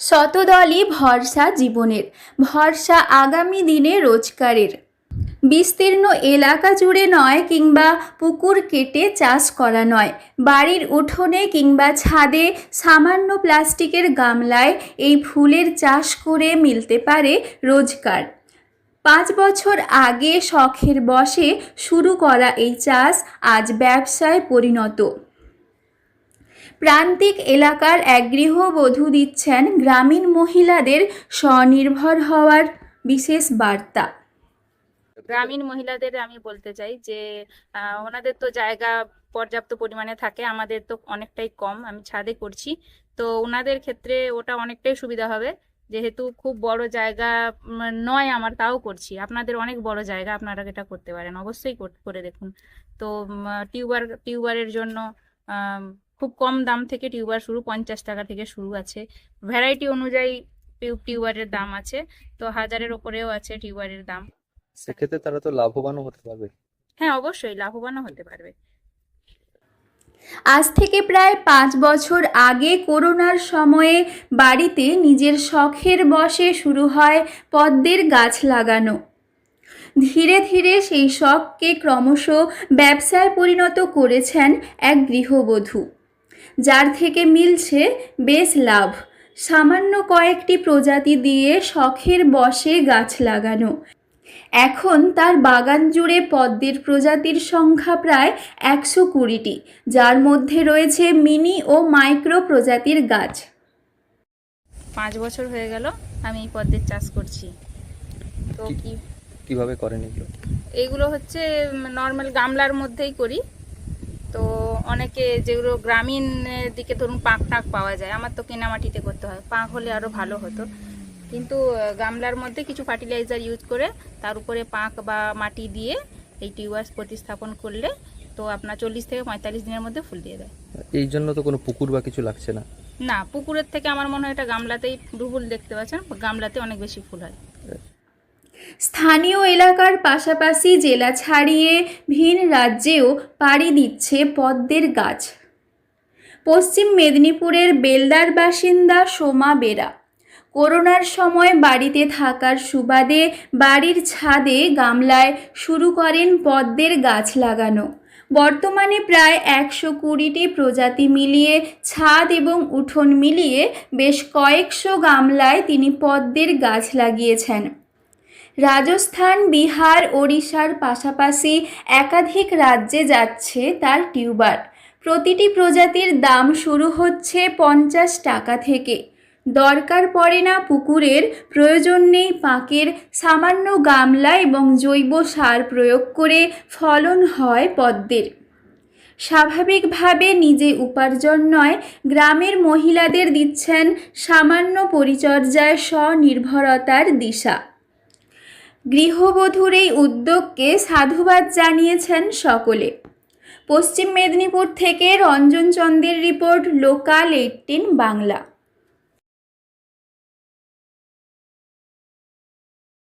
শতদলই ভরসা জীবনের, ভরসা আগামী দিনে রোজগারের। বিস্তীর্ণ এলাকা জুড়ে নয় কিংবা পুকুর কেটে চাষ করা নয়, বাড়ির উঠোনে কিংবা ছাদে সামান্য প্লাস্টিকের গামলায় এই ফুলের চাষ করে মিলতে পারে রোজগার। পাঁচ বছর আগে শখের বসে শুরু করা এই চাষ আজ ব্যবসায় পরিণত। প্রান্তিক এলাকার এক গৃহবধূ দিচ্ছেন গ্রামীণ মহিলাদের স্বনির্ভর হওয়ার বিশেষ বার্তা। গ্রামীণ মহিলাদের আমি বলতে চাই যে ওনাদের তো জায়গা পর্যাপ্ত পরিমাণে থাকে, আমাদের তো অনেকটাই কম, আমি ছাদে করছি। তো ওনাদের ক্ষেত্রে ওটা অনেকটাই সুবিধা হবে, যেহেতু খুব বড় জায়গা নয় আমার, তাও করছি। আপনাদের অনেক বড় জায়গা, আপনারা এটা করতে পারেন, অবশ্যই করে দেখুন। তো টিউবার, টিউবারের জন্য খুব কম দাম থেকে টিউবার শুরু পঞ্চাশ টাকা থেকে শুরু আছে। ভ্যারাইটি অনুযায়ী টিউব টিউবারের দাম আছে তো হাজারের ওপরেও আছে টিউবারের দাম। সেক্ষেত্রে তারা তো লাভবানও হতে পারবে। হ্যাঁ অবশ্যই লাভবানও হতে পারবে। আজ থেকে প্রায় পাঁচ বছর আগে করোনার সময়ে বাড়িতে নিজের শখের বসে শুরু হয় পদ্মের গাছ লাগানো। ধীরে ধীরে সেই শখকে ক্রমশ ব্যবসায় পরিণত করেছেন এক গৃহবধূ। যার থেকে মিলছে বেশ লাভ। সামান্য কয়েকটি প্রজাতি দিয়ে শখের বসে গাছ লাগানো। এখন তার বাগান জুড়ে পদ্মের প্রজাতির সংখ্যা প্রায় একশো কুড়িটি যার মধ্যে রয়েছে মিনি ও মাইক্রো প্রজাতির গাছ। পাঁচ বছর হয়ে গেল আমি এই পদ্মের চাষ করছি। তো কি- কীভাবে করেন এগুলো? এইগুলো হচ্ছে নর্মাল গামলার মধ্যেই করি। অনেকে যেগুলো গ্রামীণ এর দিকে ধরুন পাঁক টাক পাওয়া যায় আমার তো কেনা মাটিতে করতে হয়। পাঁক হলে আরও ভালো হতো। কিন্তু গামলার মধ্যে কিছু ফার্টিলাইজার ইউজ করে তার উপরে পাঁক বা মাটি দিয়ে এই টিউবাস প্রতিস্থাপন করলে তো আপনার চল্লিশ থেকে পঁয়তাল্লিশ দিনের মধ্যে ফুল দিয়ে দেয়। এই জন্য তো কোনো পুকুর বা কিছু লাগছে না? না পুকুরের থেকে আমার মনে হয় এটা গামলাতেই ফুল দেখতে পাচ্ছেন গামলাতে অনেক বেশি ফুল হয়। স্থানীয় এলাকার পাশাপাশি জেলা ছাড়িয়ে ভিন রাজ্যেও পাড়ি দিচ্ছে পদ্মের গাছ। পশ্চিম মেদিনীপুরের বেলদার বাসিন্দা সোমা বেরা। করোনার সময় বাড়িতে থাকার সুবাদে বাড়ির ছাদে গামলায় শুরু করেন পদ্মের গাছ লাগানো। বর্তমানে প্রায় একশো কুড়িটি প্রজাতি মিলিয়ে ছাদ এবং উঠোন মিলিয়ে বেশ কয়েকশো গামলায় তিনি পদ্মের গাছ লাগিয়েছেন। রাজস্থান, বিহার, ওড়িশার পাশাপাশি একাধিক রাজ্যে যাচ্ছে তার টিউবার। প্রতিটি প্রজাতির দাম শুরু হচ্ছে পঞ্চাশ টাকা থেকে। দরকার পড়ে না পুকুরের, প্রয়োজন নেই পাঁকের, সামান্য গামলা এবং জৈব সার প্রয়োগ করে ফলন হয় পদ্মের। স্বাভাবিকভাবে নিজে উপার্জন নয়, গ্রামের মহিলাদের দিচ্ছেন সামান্য পরিচর্যায় স্বনির্ভরতার দিশা। গৃহবধূর এই উদ্যোগকে সাধুবাদ জানিয়েছেন সকলে। পশ্চিম মেদিনীপুর থেকে রঞ্জন চন্দের রিপোর্ট লোকাল এইটিন বাংলা।